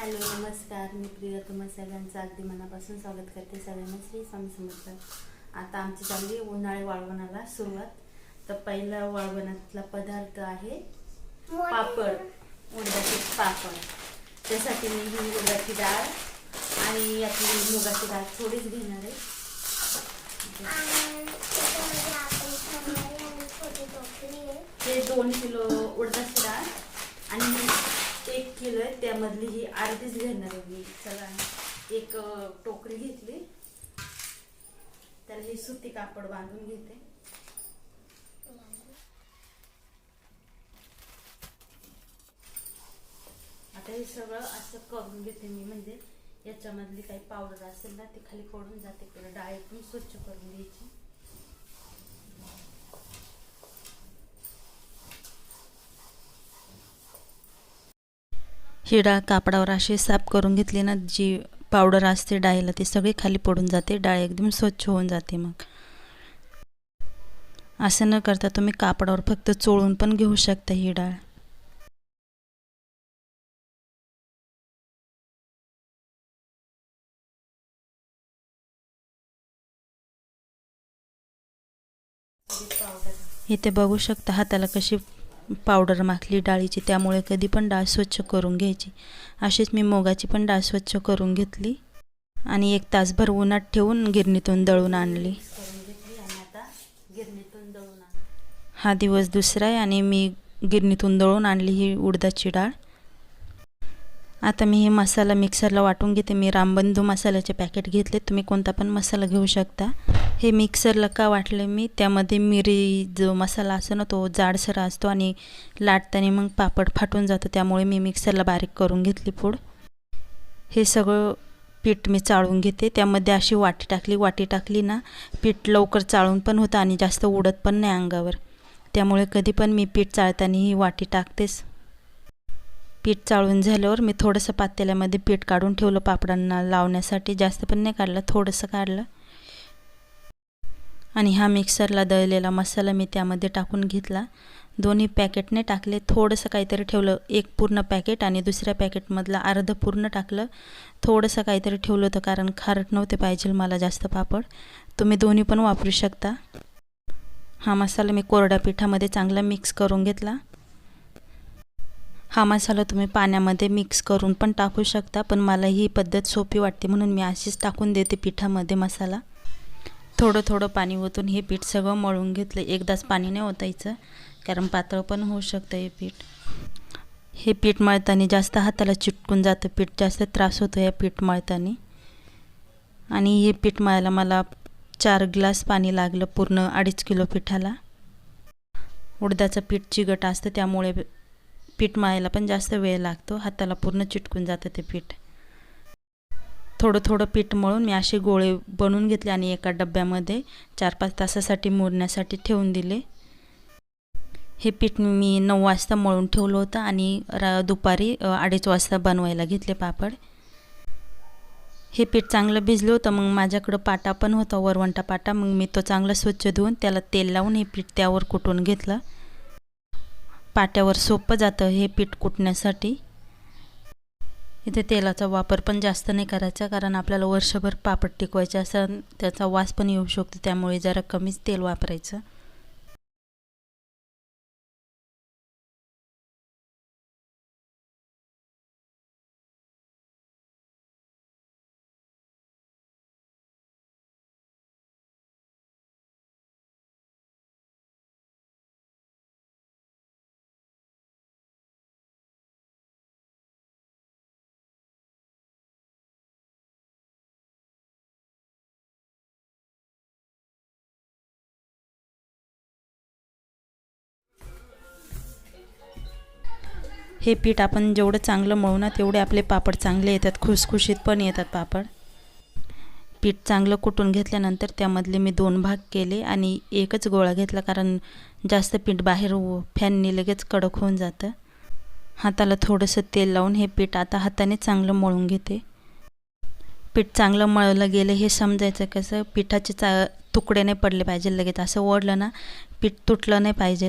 Hello नमस्कार. मी प्रिया तुम्हा सगळ्यांचं अगदी मनापासून स्वागत करते सगळ्यांना. श्री स्वामी समर्थ. आता आमची चालली उन्हाळी वाळवणाला सुरुवात. तर पहिला वाळवणातला पदार्थ आहे पापड. उडदाचे पापड. त्यासाठी मी ही उडदाची डाळ आणि यातली मुगाची डाळ थोडीच घेणार आहे. हे दोन किलो उडदाची डाळ आणि एक किलो आहे त्यामधली ही अर्धीच घेणार आहे मी. चला एक टोकरी घेतली. त्याला ही सुती कापड बांधून घेते. आता हे सगळं असं करून घेते मी म्हणजे याच्यामधली काही पावडर असेल ना ती खाली पडून जाते. किंवा डाळ पण स्वच्छ करून घ्यायची. ही डाळ कापडावर अशी साफ करून घेतली ना जी पावडर असते डाळीला ती सगळी खाली पडून जाते डाळ एकदम स्वच्छ होऊन जाते मग. असं न करता तुम्ही कापडावर फक्त चोळून पण घेऊ शकता ही डाळ. इथे बघू शकता हाताला कशी पावडर माखली डाळीची त्यामुळे कधी पण डाळ स्वच्छ करून घ्यायची. अशीच मी मोगाची पण डाळ स्वच्छ करून घेतली आणि एक तासभर उन्हात ठेवून गिरणीतून दळून आणली. गिरणीतून दळून आणली हा दिवस दुसरा आहे आणि मी गिरणीतून दळून आणली ही उडदाची डाळ. आता मी हे मसाला मिक्सरला वाटून घेते. मी रामबंधू मसाल्याचे पॅकेट घेतले. तुम्ही कोणता पण मसाला घेऊ शकता. हे मिक्सरला का वाटले मी? त्यामध्ये मिरी जो मसाला असतो ना तो जाडसर असतो आणि लाटताना मग पापड फाटून जातो. त्यामुळे मी मिक्सरला बारीक करून घेतली पूड. हे सगळं पीठ मी चाळून घेते. त्यामध्ये अशी वाटी टाकली. वाटी टाकली ना पीठ लवकर चाळून पण होतं आणि जास्त उडत पण नाही अंगावर. त्यामुळे कधी पण मी पीठ चाळताना ही वाटी टाकतेच. पीठ चाळून झाल्यावर मी थोडंसं पातेल्यामध्ये पीठ काढून ठेवलं पापडांना लावण्यासाठी. जास्त पण नाही काढलं थोडंसं काढलं. आणि हा मिक्सरला दळलेला मसाला मी त्यामध्ये टाकून घेतला. दोन्ही पॅकेटने टाकले. थोडंसं काहीतरी ठेवलं एक पूर्ण पॅकेट आणि दुसऱ्या पॅकेटमधलं अर्ध पूर्ण टाकलं. थोडंसं काहीतरी ठेवलं होतं कारण खारट नव्हते पाहिजे मला जास्त पापड. तुम्ही दोन्ही पण वापरू शकता. हा मसाला मी कोरड्या पिठामध्ये चांगला मिक्स करून घेतला. हा मसाला तुम्ही पाण्यामध्ये मिक्स करून पण टाकू शकता पण मला ही पद्धत सोपी वाटते म्हणून मी अशीच टाकून देते पिठामध्ये मसाला. थोडं थोडं पाणी ओतून हे पीठ सगळं मळून घेतलं एकदाच पाणी नाही ओतायचं कारण पातळ पण होऊ शकतं हे पीठ. हे पीठ मळताना जास्त हाताला चिटकून जातं पीठ जास्त त्रास होतो या पीठ मळताना. आणि हे पीठ मळायला मला चार ग्लास पाणी लागलं पूर्ण अडीच किलो पिठाला. उडदाचं पीठ चिगट असतं त्यामुळे पीठ मळायला पण जास्त वेळ लागतो. हाताला पूर्ण चिटकून जातं ते पीठ. थोडं थोडं पीठ मळून मी असे गोळे बनवून घेतले आणि एका डब्यामध्ये चार पाच तासासाठी मुरण्यासाठी ठेवून दिले. हे पीठ मी नऊ वाजता मळून ठेवलं होतं आणि रा दुपारी अडीच वाजता बनवायला घेतले पापड. हे पीठ चांगलं भिजलं होतं मग माझ्याकडं पाटा पण होता वरवंटा पाटा. मग मी तो चांगला स्वच्छ धुवून त्याला तेल लावून हे पीठ त्यावर कुटून घेतलं. पाट्यावर सोपं जातं हे पीठ कुटण्यासाठी. इथे तेलाचा वापर पण जास्त नाही करायचा कारण आपल्याला वर्षभर पापड टिकवायचे असं त्याचा वास पण येऊ शकतो त्यामुळे जरा कमीच तेल वापरायचं. हे पीठ आपण जेवढं चांगलं मळू ना तेवढे आपले पापड चांगले येतात. खुसखुशीत पण येतात पापड. पीठ चांगलं कुटून घेतल्यानंतर त्यामधले मी दोन भाग केले आणि एकच गोळा घेतला कारण जास्त पीठ बाहेर उ- फॅनने लगेच कडक होऊन जातं. हाताला थोडंसं तेल लावून हे पीठ आता हाताने चांगलं मळून घेते. पीठ चांगलं मळलं गेलं हे समजायचं कसं पिठाचे चा तुकडे नाही पडले पाहिजे लगेच. असं ओढलं ना पीठ तुटलं नाही पाहिजे.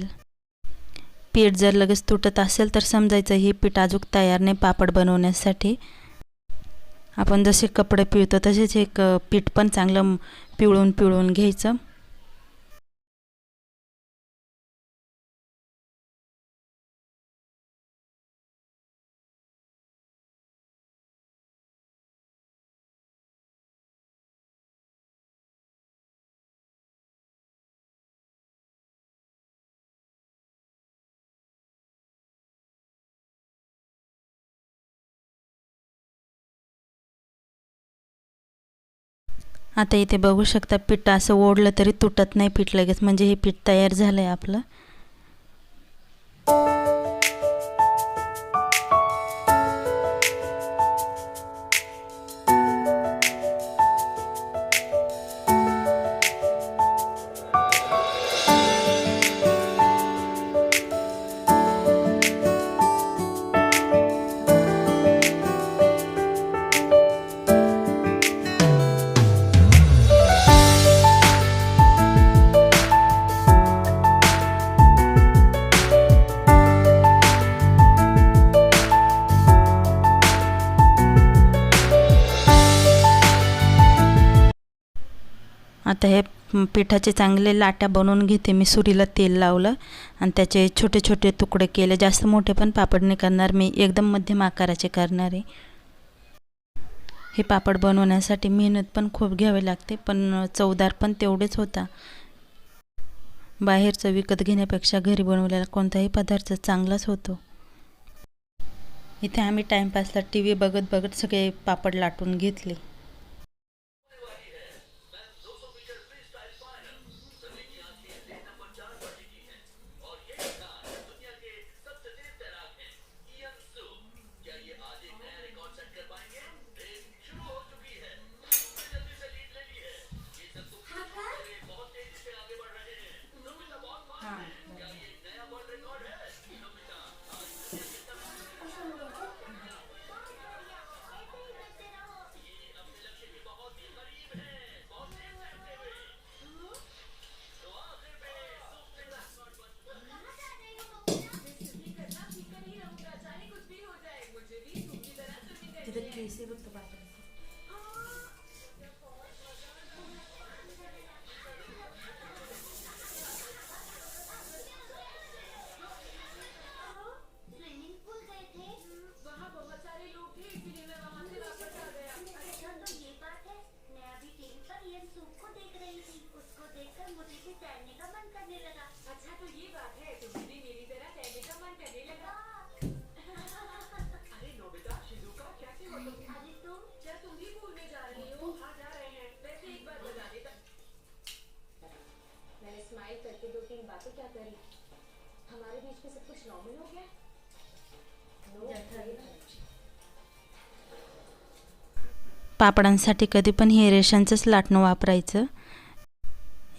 पीठ जर लगेच तुटत असेल तर समजायचं हे पीठ अजूक तयार नाही पापड बनवण्यासाठी. आपण जसे कपडे पिळतो तसेच एक पीठ पण चांगलं पिळून पिळून घ्यायचं. आता इथे बघू शकता पीठ असं ओढलं तरी तुटत नाही पीठ लगेच. म्हणजे हे पीठ तयार झालं आहे आपलं. आता हे पिठाचे चांगले लाट्या बनवून घेते. मी सुरीला तेल लावलं आणि त्याचे छोटे छोटे तुकडे केले. जास्त मोठे पण पापड नाही करणार. मी एकदम मध्यम आकाराचे करणार आहे. हे पापड बनवण्यासाठी मेहनत पण खूप घ्यावी लागते पण चवदार पण तेवढेच होता. बाहेरचं विकत घेण्यापेक्षा घरी बनवलेला कोणताही पदार्थ चांगलाच होतो. इथे आम्ही टाईमपासला टी व्ही बघत बघत सगळे पापड लाटून घेतले. तिथे केसी बघतो पापड स्विमिंग पूल गए थे वहाँ बहुत सारे लोग थे इसलिए मैं वहाँ से वापस आ गया अच्छा तो ये बात है मैं अभी टीवी पर ये सूप को देख रही थी उसको देखकर मुझे भी तैरने का मन करने लगा अच्छा तो ये बात है तुम्हें भी मेरी तरह तैरने का मन करने लगा अरे नोबिता शिजुका कैसे हो तुम अरे तुम क्या तुम भी पूल में जा रही हो हाँ जा रहे हैं वैसे एक बार बता देता मैंने स्माइल करके दो तीन बातें क्या करी? हमारे बीच में सब कुछ नॉर्मल हो गया? पापडांसाठी कधी पण हे रेशनचंच लाटणं वापरायचं.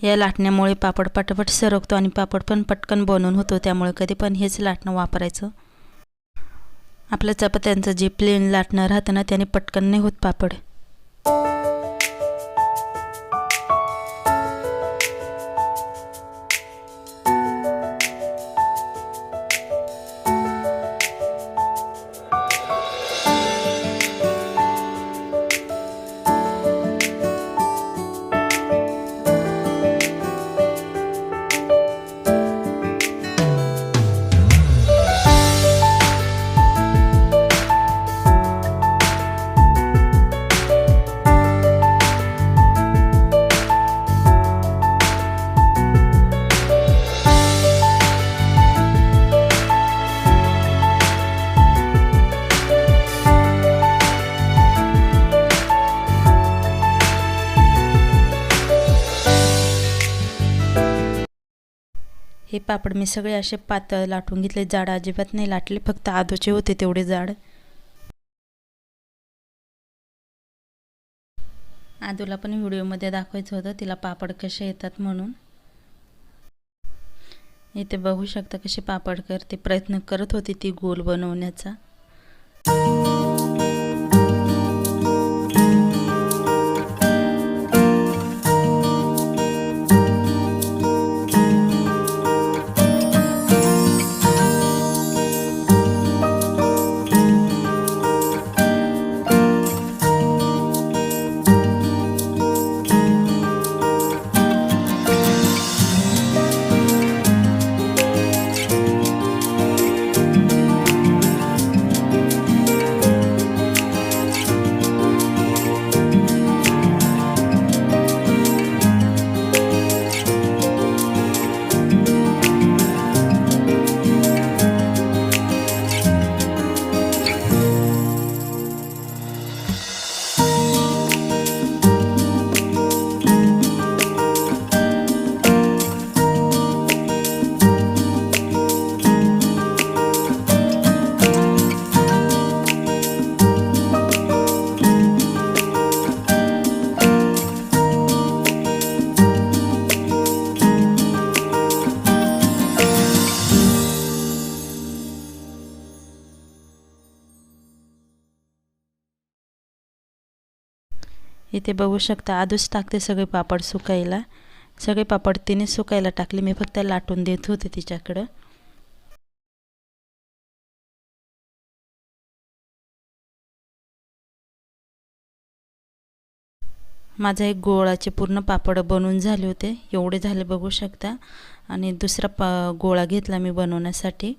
या लाटण्यामुळे पापड पटापट सरकतो आणि पापड पण पटकन बनवून होतो त्यामुळे कधी पण हेच लाटणं वापरायचं. आपल्या चपात्यांचं जे प्लेन लाटणं राहतं ना त्याने पटकन नाही होत पापड. पापड मी सगळे असे पातळ लाटून घेतले. जाड अजिबात नाही लाटले फक्त आदोचे होते तेवढे जाड. आदूला पण व्हिडिओमध्ये दाखवायचं होतं तिला पापड कसे येतात म्हणून. इथे बघू शकता कसे पापड करते प्रयत्न करत होती ती गोल बनवण्याचा. इथे बघू शकता आधीच टाकते सगळे पापड सुकायला. सगळे पापड तिने सुकायला टाकले. मी फक्त लाटून देत होते तिच्याकडं. माझा एक गोळाचे पूर्ण पापड बनवून झाले होते. एवढे झाले बघू शकता. आणि दुसरा पा गोळा घेतला मी बनवण्यासाठी.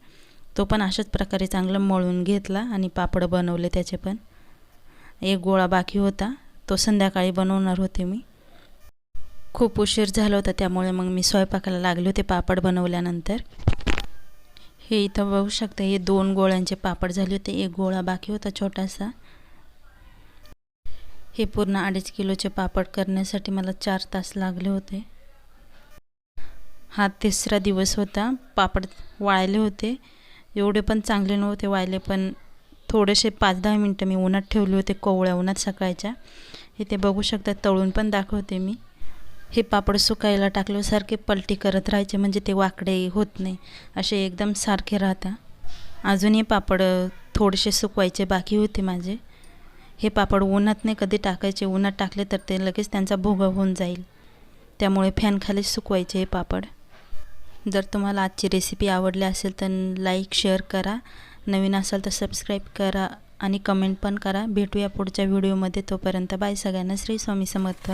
तो पण अशाच प्रकारे चांगलं मळून घेतला आणि पापड बनवले त्याचे पण. एक गोळा बाकी होता. तो संध्याकाळी बनवणार होते मी. खूप उशीर झाला होता त्यामुळे मग मी स्वयंपाकाला लागले होते पापड बनवल्यानंतर. हे इथं बघू शकता हे दोन गोळ्यांचे पापड झाले होते एक गोळा बाकी होता छोटासा. हे पूर्ण अडीच किलोचे पापड करण्यासाठी मला चार तास लागले होते. हा तिसरा दिवस होता पापड वाळले होते. एवढे पण चांगले नव्हते वाळले पण थोडेसे पाच दहा मिनटं मी उन्हात ठेवले होते कोवळ्या उन्हात सकाळच्या. इथे बघू शकता तळून पण दाखवते मी. हे पापड सुकायला टाकल्यासारखे पलटी करत राहायचे म्हणजे ते वाकडे होत नाही. असे एकदम सारखे राहता अजूनही पापड थोडेसे सुकवायचे बाकी होते माझे. हे पापड उन्हात नाही कधी टाकायचे. उन्हात टाकले तर ते लगेच त्यांचा भोगा होऊन जाईल. त्यामुळे फॅनखाली सुकवायचे हे पापड. जर तुम्हाला आजची रेसिपी आवडली असेल तर लाईक शेअर करा. नवीन असाल तर सबस्क्राईब करा. आणि कमेंट पण करा. भेटूया पुढच्या व्हिडिओमध्ये. तोपर्यंत बाय सगळ्यांना. श्री स्वामी समर्थ.